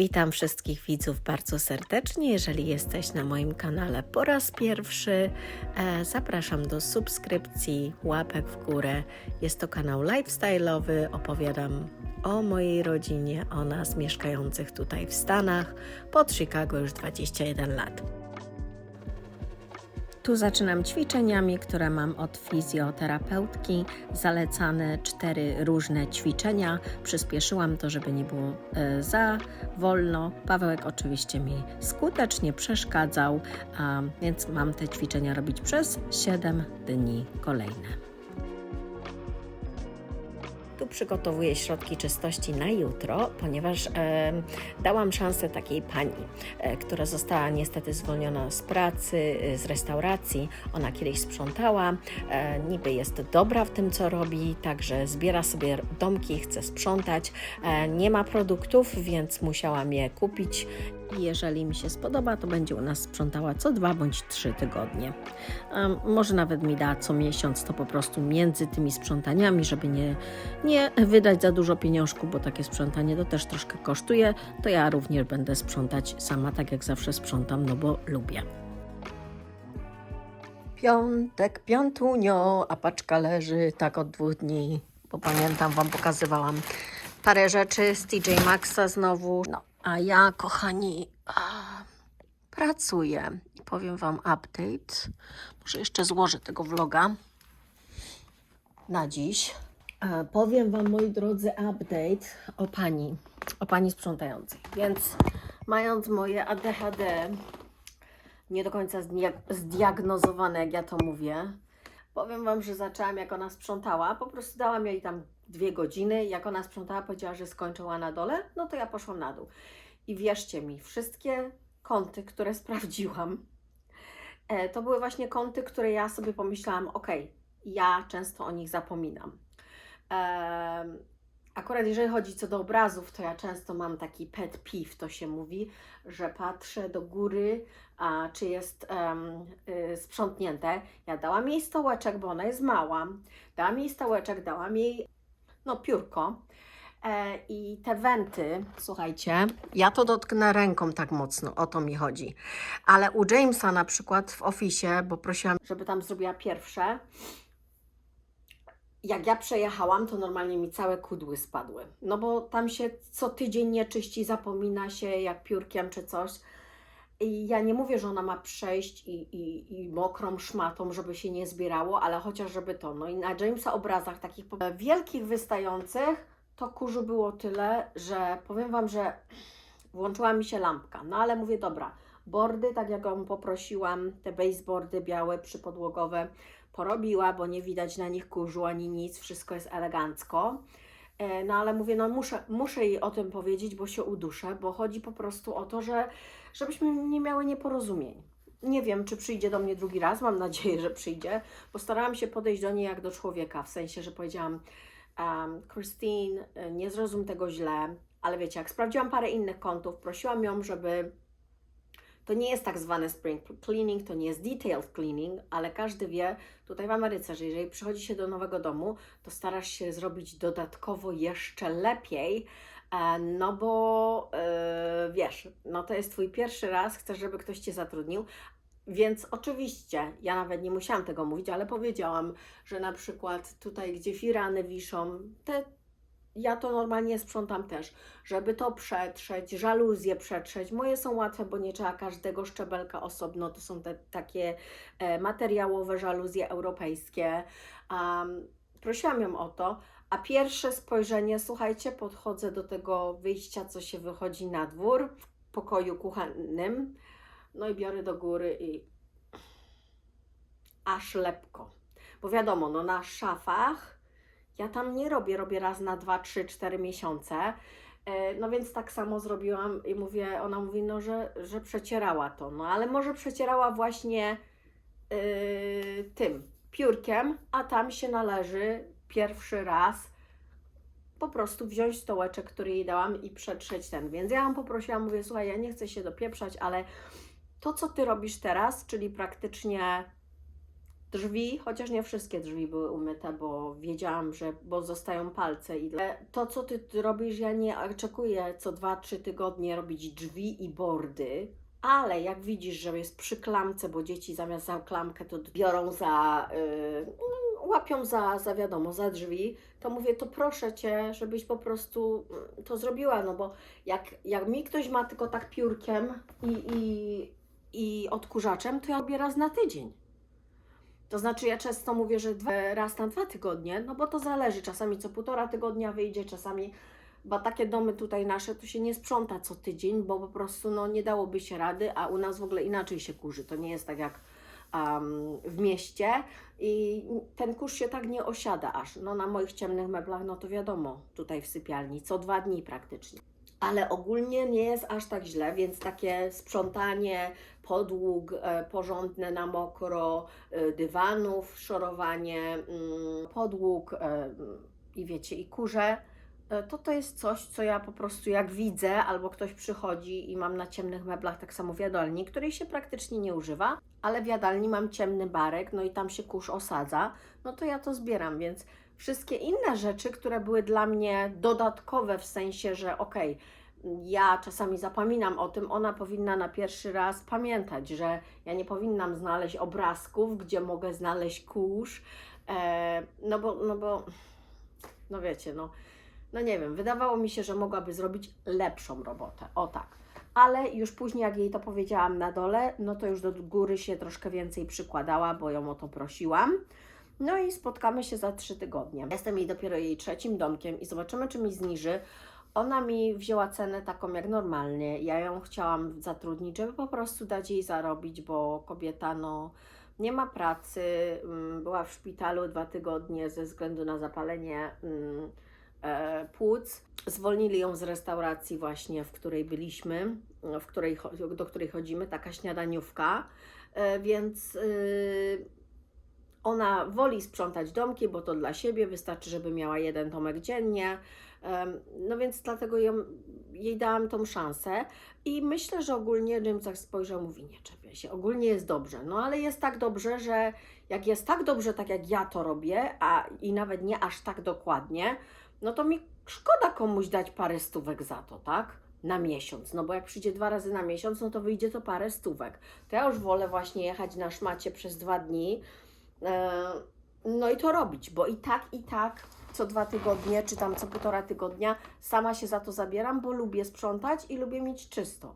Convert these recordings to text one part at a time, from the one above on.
Witam wszystkich widzów bardzo serdecznie. Jeżeli jesteś na moim kanale po raz pierwszy, e, zapraszam do subskrypcji, łapek w górę. Jest to kanał lifestyle'owy. Opowiadam o mojej rodzinie, o nas mieszkających tutaj w Stanach. Pod Chicago już 21 lat. Tu zaczynam ćwiczeniami, które mam od fizjoterapeutki. Zalecane cztery różne ćwiczenia. Przyspieszyłam to, żeby nie było e, za wolno. Pawełek oczywiście mi skutecznie przeszkadzał, więc mam te ćwiczenia robić przez 7 dni kolejne. Tu przygotowuję środki czystości na jutro, ponieważ e, dałam szansę takiej pani, e, która została niestety zwolniona z pracy, e, z restauracji. Ona kiedyś sprzątała, e, niby jest dobra w tym, co robi, także zbiera sobie domki, chce sprzątać. E, nie ma produktów, więc musiałam je kupić. Jeżeli mi się spodoba, to będzie u nas sprzątała co dwa bądź trzy tygodnie. Może nawet mi da co miesiąc, to po prostu między tymi sprzątaniami, żeby nie, nie wydać za dużo pieniążków, bo takie sprzątanie to też troszkę kosztuje, to ja również będę sprzątać sama, tak jak zawsze sprzątam, no bo lubię. Piątek, piątunio, a paczka leży tak od dwóch dni, bo pamiętam, Wam pokazywałam parę rzeczy z TJ Maxa znowu. No, a ja, kochani, pracuję powiem Wam update. Może jeszcze złożę tego vloga na dziś. Powiem Wam, moi drodzy, update o pani, o pani sprzątającej. Więc mając moje ADHD nie do końca zdia- zdiagnozowane, jak ja to mówię, powiem Wam, że zaczęłam, jak ona sprzątała. Po prostu dałam jej tam dwie godziny. Jak ona sprzątała, powiedziała, że skończyła na dole, no to ja poszłam na dół. I wierzcie mi, wszystkie kąty, które sprawdziłam, e, to były właśnie kąty, które ja sobie pomyślałam, ok, ja często o nich zapominam. Akurat jeżeli chodzi co do obrazów, to ja często mam taki pet peeve, to się mówi, że patrzę do góry, a czy jest em, y, sprzątnięte. Ja dałam jej stołeczek, bo ona jest mała. Dałam jej stołeczek, dałam jej no, piórko. E, I te wenty, słuchajcie, ja to dotknę ręką tak mocno, o to mi chodzi. Ale u Jamesa na przykład w ofisie, bo prosiłam, żeby tam zrobiła pierwsze, jak ja przejechałam, to normalnie mi całe kudły spadły. No bo tam się co tydzień nie czyści, zapomina się jak piórkiem czy coś. I ja nie mówię, że ona ma przejść i, i, i mokrą szmatą, żeby się nie zbierało, ale chociaż żeby to. No i na Jamesa obrazach takich wielkich wystających, to kurzu było tyle, że powiem Wam, że włączyła mi się lampka. No ale mówię, dobra, bordy, tak jak ją poprosiłam, te baseboardy białe, przypodłogowe, porobiła, bo nie widać na nich kurzu ani nic, wszystko jest elegancko. E, No ale mówię, no muszę, muszę jej o tym powiedzieć, bo się uduszę, bo chodzi po prostu o to, że żebyśmy nie miały nieporozumień. Nie wiem, czy przyjdzie do mnie drugi raz, mam nadzieję, że przyjdzie. Postarałam się podejść do niej jak do człowieka, w sensie, że powiedziałam, um, Christine, y, nie zrozum tego źle, ale wiecie, jak sprawdziłam parę innych kątów, prosiłam ją, żeby to nie jest tak zwany spring cleaning, to nie jest detailed cleaning, ale każdy wie tutaj w Ameryce, że jeżeli przychodzi się do nowego domu, to starasz się zrobić dodatkowo jeszcze lepiej, e, no bo e, wiesz, no to jest Twój pierwszy raz, chcesz, żeby ktoś Cię zatrudnił, więc oczywiście, ja nawet nie musiałam tego mówić, ale powiedziałam, że na przykład tutaj, gdzie firany wiszą, te ja to normalnie sprzątam też, żeby to przetrzeć, żaluzje przetrzeć. Moje są łatwe, bo nie trzeba każdego szczebelka osobno. To są te takie e, materiałowe żaluzje europejskie. Um, prosiłam ją o to, a pierwsze spojrzenie, słuchajcie, podchodzę do tego wyjścia, co się wychodzi na dwór w pokoju kuchennym. No i biorę do góry i aż lepko. Bo wiadomo, no na szafach ja tam nie robię, robię raz na 2, 3, 4 miesiące. E, No więc tak samo zrobiłam i mówię, ona mówi, no że, że przecierała to, no ale może przecierała właśnie yy, tym piórkiem, a tam się należy pierwszy raz po prostu wziąć stołeczek, który jej dałam i przetrzeć ten. Więc ja ją poprosiłam, mówię, słuchaj, ja nie chcę się dopieprzać, ale to, co ty robisz teraz, czyli praktycznie drzwi, chociaż nie wszystkie drzwi były umyte, bo wiedziałam, że bo zostają palce i to, co ty robisz, ja nie oczekuję co 2-3 tygodnie robić drzwi i bordy, ale jak widzisz, że jest przy klamce, bo dzieci zamiast za klamkę to biorą za, y, no, łapią za, za wiadomo, za drzwi, to mówię, to proszę Cię, żebyś po prostu mm, to zrobiła, no bo jak, jak mi ktoś ma tylko tak piórkiem i, i, i odkurzaczem, to ja robię raz na tydzień. To znaczy, ja często mówię, że dwa, raz na dwa tygodnie, no bo to zależy. Czasami co półtora tygodnia wyjdzie, czasami, bo takie domy tutaj nasze, to się nie sprząta co tydzień, bo po prostu no, nie dałoby się rady, a u nas w ogóle inaczej się kurzy. To nie jest tak jak em, w mieście i ten kurz się tak nie osiada aż. No na moich ciemnych meblach, no to wiadomo, tutaj w sypialni, co dwa dni praktycznie. Ale ogólnie nie jest aż tak źle, więc takie sprzątanie podłóg e, porządne na mokro, e, dywanów, szorowanie mm, podłóg e, i wiecie, i kurze, to to jest coś, co ja po prostu jak widzę, albo ktoś przychodzi i mam na ciemnych meblach tak samo w jadalni, której się praktycznie nie używa, ale w jadalni mam ciemny barek, no i tam się kurz osadza, no to ja to zbieram, więc wszystkie inne rzeczy, które były dla mnie dodatkowe w sensie, że okej, ja czasami zapominam o tym, ona powinna na pierwszy raz pamiętać, że ja nie powinnam znaleźć obrazków, gdzie mogę znaleźć kurz, e, no bo, no bo, no wiecie, no, no nie wiem, wydawało mi się, że mogłaby zrobić lepszą robotę, o tak. Ale już później, jak jej to powiedziałam na dole, no to już do góry się troszkę więcej przykładała, bo ją o to prosiłam. No i spotkamy się za trzy tygodnie. Jestem jej dopiero jej trzecim domkiem i zobaczymy, czy mi zniży. Ona mi wzięła cenę taką jak normalnie. Ja ją chciałam zatrudnić, żeby po prostu dać jej zarobić, bo kobieta no nie ma pracy, mm, była w szpitalu dwa tygodnie ze względu na zapalenie mm, e, płuc. Zwolnili ją z restauracji właśnie, w której byliśmy, w której, do której chodzimy, taka śniadaniówka, e, więc y, ona woli sprzątać domki, bo to dla siebie wystarczy, żeby miała jeden tomek dziennie. No więc dlatego ją, jej dałam tą szansę i myślę, że ogólnie James tak spojrzał, mówi nie czepiaj się, ogólnie jest dobrze. No ale jest tak dobrze, że jak jest tak dobrze, tak jak ja to robię, a i nawet nie aż tak dokładnie, no to mi szkoda komuś dać parę stówek za to, tak? Na miesiąc, no bo jak przyjdzie dwa razy na miesiąc, no to wyjdzie to parę stówek. To ja już wolę właśnie jechać na szmacie przez dwa dni, No i to robić, bo i tak, i tak co dwa tygodnie, czy tam co półtora tygodnia sama się za to zabieram, bo lubię sprzątać i lubię mieć czysto.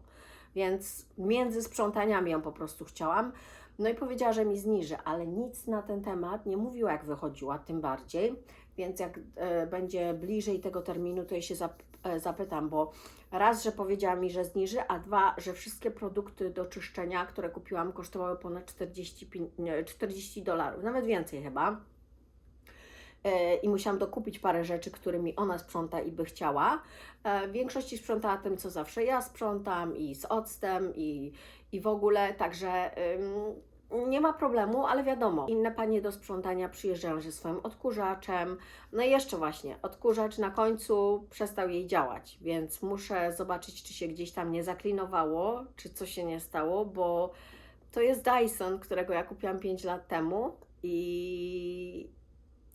Więc między sprzątaniami ją po prostu chciałam. No i powiedziała, że mi zniży, ale nic na ten temat nie mówiła, jak wychodziła, tym bardziej. Więc jak e, będzie bliżej tego terminu, to jej się zap, e, zapytam, bo raz, że powiedziała mi, że zniży, a dwa, że wszystkie produkty do czyszczenia, które kupiłam, kosztowały ponad 45 nie, 40 dolarów, nawet więcej chyba. E, I musiałam dokupić parę rzeczy, którymi ona sprząta i by chciała. E, W większości sprzątała tym, co zawsze ja sprzątam, i z octem, i, i w ogóle, także nie ma problemu, ale wiadomo, inne panie do sprzątania przyjeżdżają ze swoim odkurzaczem. No i jeszcze właśnie, odkurzacz na końcu przestał jej działać, więc muszę zobaczyć, czy się gdzieś tam nie zaklinowało, czy coś się nie stało, bo to jest Dyson, którego ja kupiłam 5 lat temu i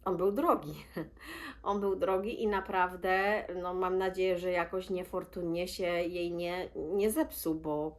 on był drogi. On był drogi i naprawdę, no mam nadzieję, że jakoś niefortunnie się jej nie, nie zepsuł, bo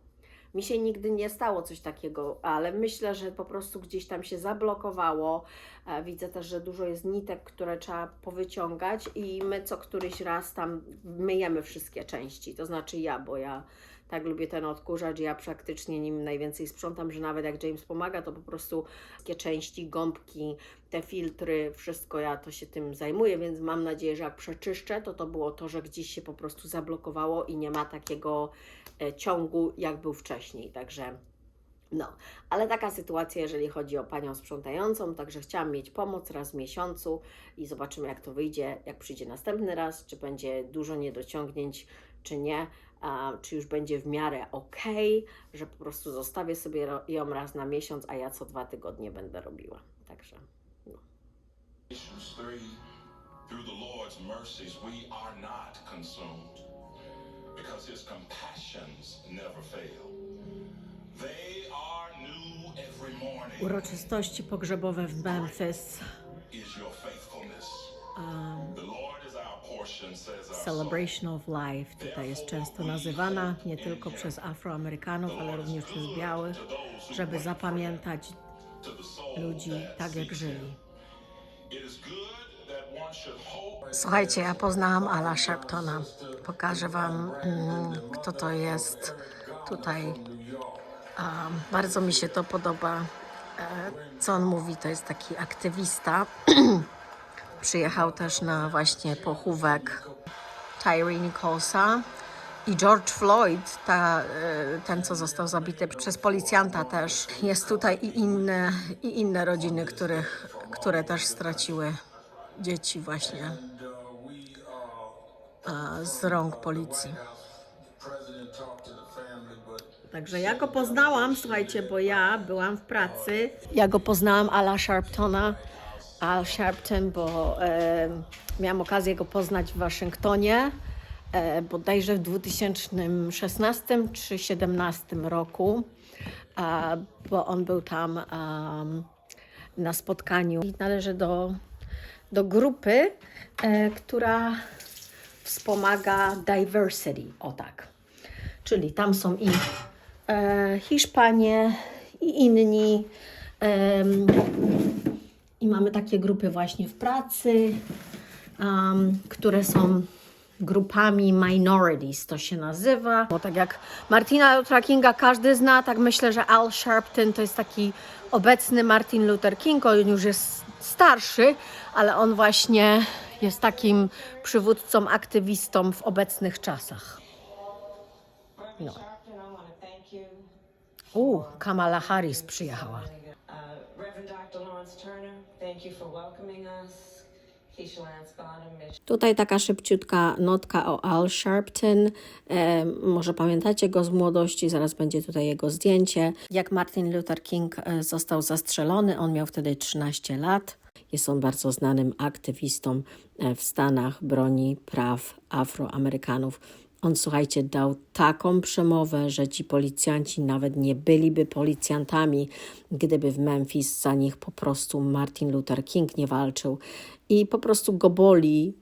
mi się nigdy nie stało coś takiego, ale myślę, że po prostu gdzieś tam się zablokowało. E, Widzę też, że dużo jest nitek, które trzeba powyciągać i my co któryś raz tam myjemy wszystkie części. To znaczy ja, bo ja tak lubię ten odkurzacz, ja praktycznie nim najwięcej sprzątam, że nawet jak James pomaga, to po prostu wszystkie części, gąbki, te filtry, wszystko ja to się tym zajmuję, więc mam nadzieję, że jak przeczyszczę, to to było to, że gdzieś się po prostu zablokowało i nie ma takiego e, ciągu, jak był wcześniej. Także no, ale taka sytuacja, jeżeli chodzi o panią sprzątającą, także chciałam mieć pomoc raz w miesiącu i zobaczymy, jak to wyjdzie, jak przyjdzie następny raz, czy będzie dużo niedociągnięć, czy nie, czy już będzie w miarę ok, że po prostu zostawię sobie ją raz na miesiąc, a ja co dwa tygodnie będę robiła. Także. Galatians 3 Through the Lord's mercies, we are not consumed because his compassions never fail. They are new every morning. Uroczystości pogrzebowe w Memphis. Celebration of Life tutaj jest często nazywana nie tylko przez Afroamerykanów, ale również przez białych, żeby zapamiętać ludzi tak jak żyli. Słuchajcie, ja poznałam Ala Sharptona. Pokażę Wam, mm, kto to jest tutaj. Bardzo mi się to podoba, e, co on mówi. To jest taki aktywista. Przyjechał też na właśnie pochówek Tyree Nicholsa. I George Floyd, ta, e, ten co został zabity przez policjanta też. Jest tutaj i inne, i inne rodziny, których, które też straciły dzieci właśnie e, z rąk policji. Także ja go poznałam, słuchajcie, bo ja byłam w pracy. Ja go poznałam, Ala Sharptona. Al Sharpton, bo e, miałam okazję go poznać w Waszyngtonie, e, bodajże w 2016 czy 2017 roku, bo on był tam am, na spotkaniu. I należy do, do grupy, e, która wspomaga diversity, o tak. Czyli tam są i e, Hiszpanie, i inni. I mamy takie grupy właśnie w pracy, um, które są grupami minorities, to się nazywa. Bo tak jak Martina Luther Kinga każdy zna, tak myślę, że Al Sharpton to jest taki obecny Martin Luther King, on już jest starszy, ale on właśnie jest takim przywódcą, aktywistą w obecnych czasach. No. U, Kamala Harris przyjechała. Uh, Reverend Dr. Lawrence Turner, thank you for welcoming us. Tutaj taka szybciutka notka o Al Sharpton. E, może pamiętacie go z młodości, zaraz będzie tutaj jego zdjęcie. Jak Martin Luther King e, został zastrzelony, on miał wtedy 13 lat. Jest on bardzo znanym aktywistą e, w Stanach, broni praw Afroamerykanów. On, słuchajcie, dał taką przemowę, że ci policjanci nawet nie byliby policjantami, gdyby w Memphis za nich po prostu Martin Luther King nie walczył. I po prostu go boli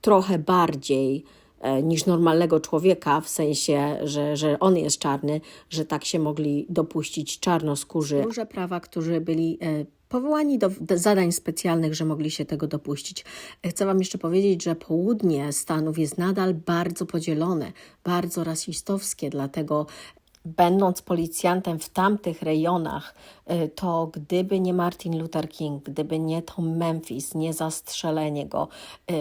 trochę bardziej e, niż normalnego człowieka, w sensie, że, że on jest czarny, że tak się mogli dopuścić czarnoskórzy. Duże prawa, którzy byli e, powołani do, do zadań specjalnych, że mogli się tego dopuścić. E, Chcę Wam jeszcze powiedzieć, że południe Stanów jest nadal bardzo podzielone, bardzo rasistowskie, dlatego będąc policjantem w tamtych rejonach, y, to gdyby nie Martin Luther King, gdyby nie to Memphis, nie zastrzelenie go, y,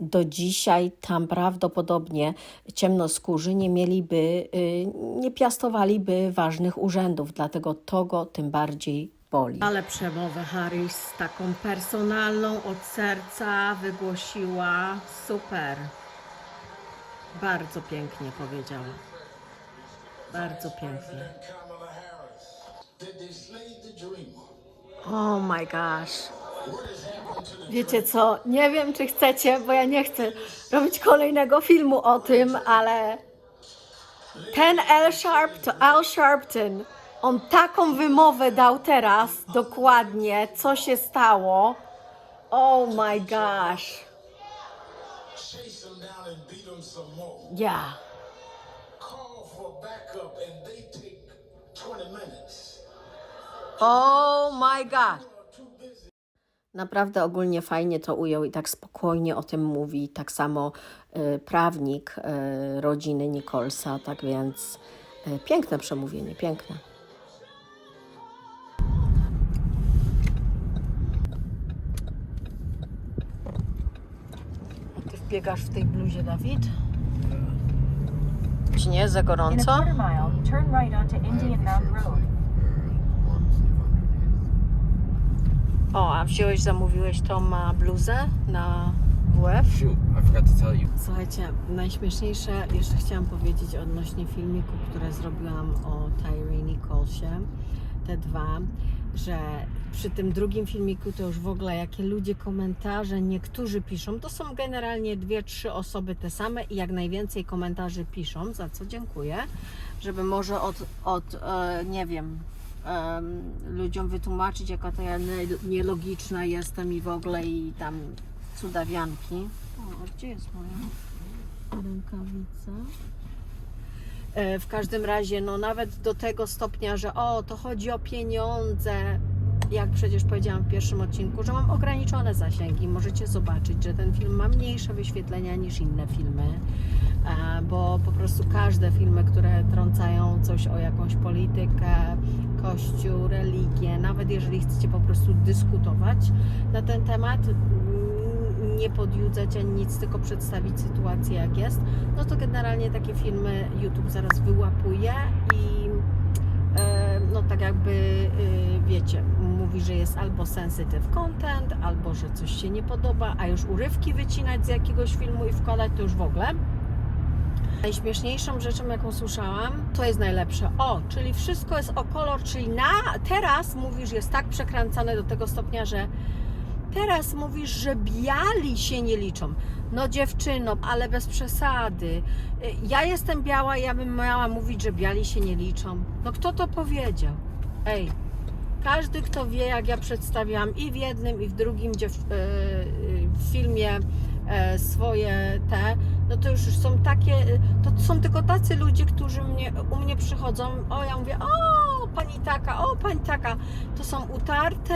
do dzisiaj tam prawdopodobnie ciemnoskórzy nie mieliby, nie piastowaliby ważnych urzędów, dlatego to go tym bardziej boli. Ale przemowę Harris taką personalną od serca wygłosiła super. Bardzo pięknie powiedziała. Bardzo pięknie. Oh my gosh. Wiecie co? Nie wiem, czy chcecie, bo ja nie chcę robić kolejnego filmu o tym, ale ten Al Sharpton, Al Sharpton, on taką wymowę dał teraz, dokładnie, co się stało. Oh my gosh. Yeah. Call for backup and they take 20 minutes. Oh my god. Naprawdę ogólnie fajnie to ujął i tak spokojnie o tym mówi. Tak samo y, prawnik y, rodziny Nicholsa, tak więc y, piękne przemówienie, piękne. Ty wbiegasz w tej bluzie, Dawid? Ci nie za gorąco? O, a wziąłeś, zamówiłeś tą ma bluzę na WF? Shoot, I forgot to tell you. Słuchajcie, najśmieszniejsze jeszcze chciałam powiedzieć odnośnie filmiku, które zrobiłam o Tyree Nicholsie, te dwa, że przy tym drugim filmiku to już w ogóle jakie ludzie komentarze niektórzy piszą, to są generalnie dwie, trzy osoby te same i jak najwięcej komentarzy piszą, za co dziękuję, żeby może od, od e, nie wiem, em, ludziom wytłumaczyć, jaka to ja nie- nielogiczna jestem i w ogóle i tam cudawianki. O, gdzie jest moja rękawica? E, W każdym razie, no nawet do tego stopnia, że o, to chodzi o pieniądze, jak przecież powiedziałam w pierwszym odcinku, że mam ograniczone zasięgi. Możecie zobaczyć, że ten film ma mniejsze wyświetlenia niż inne filmy, e, bo po prostu każde filmy, które trącają coś o jakąś politykę, kościół, religię, nawet jeżeli chcecie po prostu dyskutować na ten temat, nie podjudzać ani nic, tylko przedstawić sytuację jak jest, no to generalnie takie filmy YouTube zaraz wyłapuje i e, no tak jakby y, wiecie, mówi, że jest albo sensitive content, albo że coś się nie podoba, a już urywki wycinać z jakiegoś filmu i wkładać to już w ogóle. Najśmieszniejszą rzeczą, jaką słyszałam, to jest najlepsze. O, czyli wszystko jest o kolor, czyli na teraz mówisz, jest tak przekręcane do tego stopnia, że teraz mówisz, że biali się nie liczą. No dziewczyno, ale bez przesady. Y, Ja jestem biała, ja bym miała mówić, że biali się nie liczą. No kto to powiedział? Ej, każdy kto wie, jak ja przedstawiałam i w jednym, i w drugim dziew- y, y, w filmie e, swoje te, no to już są takie, to są tylko tacy ludzie, którzy mnie, u mnie przychodzą, o ja mówię, o pani taka, o pani taka, to są utarte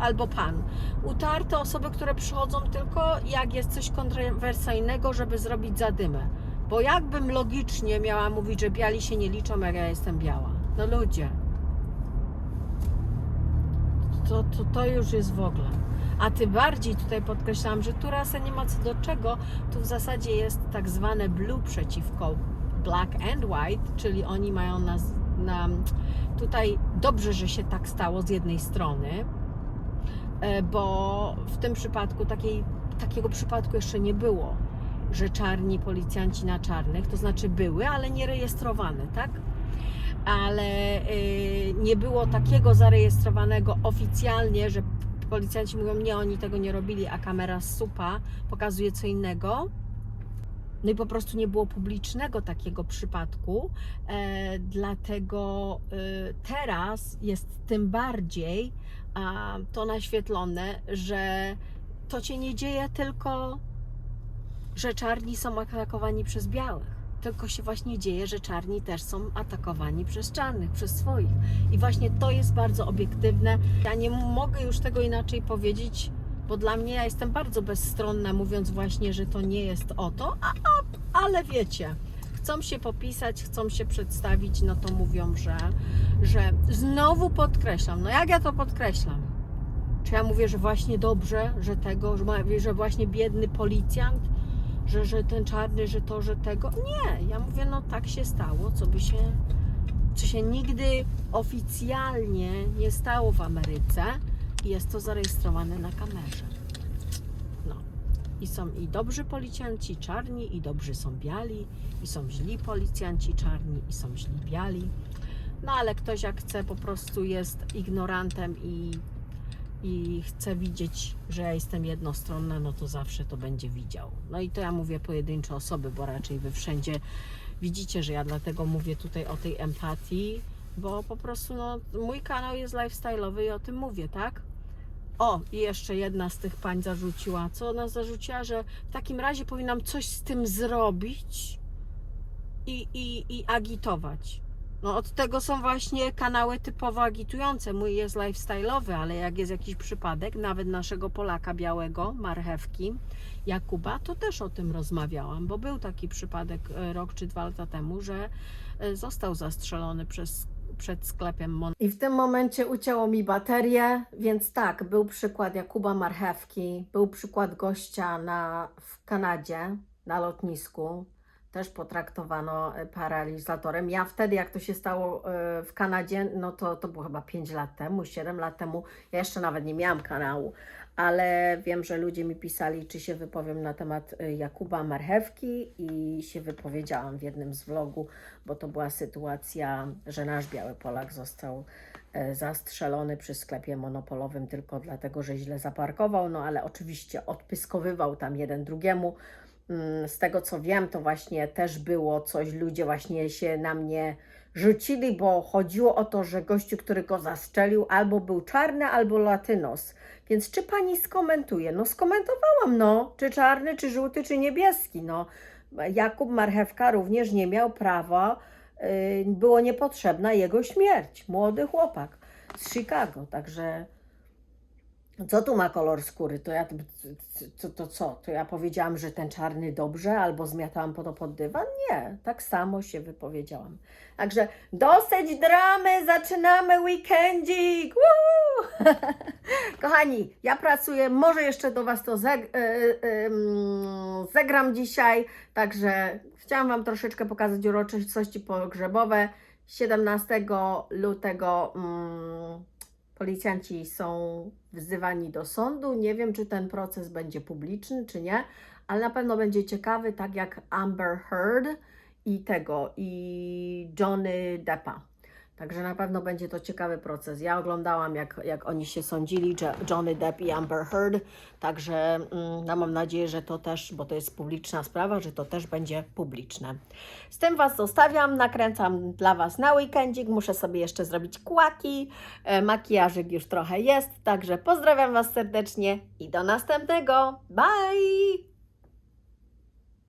albo pan, utarte osoby, które przychodzą tylko jak jest coś kontrowersyjnego, żeby zrobić zadymę. Bo jakbym logicznie miała mówić, że biali się nie liczą, jak ja jestem biała. No ludzie. To, to, to już jest w ogóle. A tym bardziej tutaj podkreślam, że tu rasa nie ma co do czego. Tu w zasadzie jest tak zwane blue przeciwko black and white, czyli oni mają nas na. Tutaj dobrze, że się tak stało z jednej strony, bo w tym przypadku takiej, takiego przypadku jeszcze nie było, że czarni policjanci na czarnych, to znaczy były, ale nie rejestrowane, tak? Ale y, nie było takiego zarejestrowanego oficjalnie, że policjanci mówią, nie, oni tego nie robili, a kamera z supa pokazuje co innego. No i po prostu nie było publicznego takiego przypadku, e, dlatego e, teraz jest tym bardziej a, to naświetlone, że to się nie dzieje tylko, że czarni są atakowani przez białych. Tylko się właśnie dzieje, że czarni też są atakowani przez czarnych, przez swoich. I właśnie to jest bardzo obiektywne. Ja nie mogę już tego inaczej powiedzieć, bo dla mnie ja jestem bardzo bezstronna, mówiąc właśnie, że to nie jest o to, a, a, ale wiecie, chcą się popisać, chcą się przedstawić, no to mówią, że, że znowu podkreślam. No jak ja to podkreślam? Czy ja mówię, że właśnie dobrze, że tego, że, właśnie biedny policjant, że, że ten czarny, że to, że tego? Nie, ja mówię, no tak się stało, co by się, co się nigdy oficjalnie nie stało w Ameryce jest to zarejestrowane na kamerze. No. I są i dobrzy policjanci czarni, i dobrzy są biali, i są źli policjanci czarni, i są źli biali. No ale ktoś jak chce po prostu jest ignorantem i, i chce widzieć, że ja jestem jednostronna, no to zawsze to będzie widział. No i to ja mówię pojedyncze osoby, bo raczej wy wszędzie widzicie, że ja dlatego mówię tutaj o tej empatii, bo po prostu no, mój kanał jest lifestyle'owy i o tym mówię, tak? O, i jeszcze jedna z tych pań zarzuciła. Co ona zarzuciła? Że w takim razie powinnam coś z tym zrobić i, i, i agitować. No od tego są właśnie kanały typowo agitujące. Mój jest lifestyle'owy, ale jak jest jakiś przypadek, nawet naszego Polaka białego, marchewki, Jakuba, to też o tym rozmawiałam, bo był taki przypadek e, rok czy dwa lata temu, że e, został zastrzelony przez, przed sklepem Mon. I w tym momencie ucięło mi baterię, więc tak, był przykład Jakuba Marchewki, był przykład gościa na, w Kanadzie, na lotnisku, też potraktowano e, paralizatorem. Ja wtedy, jak to się stało e, w Kanadzie, no to, to było chyba 5 lat temu, 7 lat temu, ja jeszcze nawet nie miałam kanału, ale wiem, że ludzie mi pisali, czy się wypowiem na temat e, Jakuba Marchewki i się wypowiedziałam w jednym z vlogu, bo to była sytuacja, że nasz biały Polak został zastrzelony przy sklepie monopolowym tylko dlatego, że źle zaparkował, no ale oczywiście odpyskowywał tam jeden drugiemu. Mm, Z tego co wiem, to właśnie też było coś, ludzie właśnie się na mnie rzucili, bo chodziło o to, że gościu, który go zastrzelił, albo był czarny, albo latynos. Więc czy pani skomentuje? No skomentowałam, no. Czy czarny, czy żółty, czy niebieski, no. Jakub Marchewka również nie miał prawa, y, było niepotrzebna jego śmierć. Młody chłopak z Chicago, także co tu ma kolor skóry? To ja to, to co? To ja powiedziałam, że ten czarny dobrze, albo zmiatałam po to pod dywan? Nie, tak samo się wypowiedziałam. Także dosyć dramy, zaczynamy weekendzik! Woo! Kochani, ja pracuję, może jeszcze do Was to zeg, e, e, mm, zegram dzisiaj, także chciałam Wam troszeczkę pokazać uroczystości pogrzebowe. 17 lutego mm, policjanci są wzywani do sądu. Nie wiem, czy ten proces będzie publiczny, czy nie, ale na pewno będzie ciekawy, tak jak Amber Heard i tego, i Johnny Deppa. Także na pewno będzie to ciekawy proces. Ja oglądałam, jak, jak oni się sądzili, Jo- Johnny Depp i Amber Heard, także mm, no, mam nadzieję, że to też, bo to jest publiczna sprawa, że to też będzie publiczne. Z tym Was zostawiam, nakręcam dla Was na weekendzik, muszę sobie jeszcze zrobić kłaki, e, makijażyk już trochę jest, także pozdrawiam Was serdecznie i do następnego. Bye!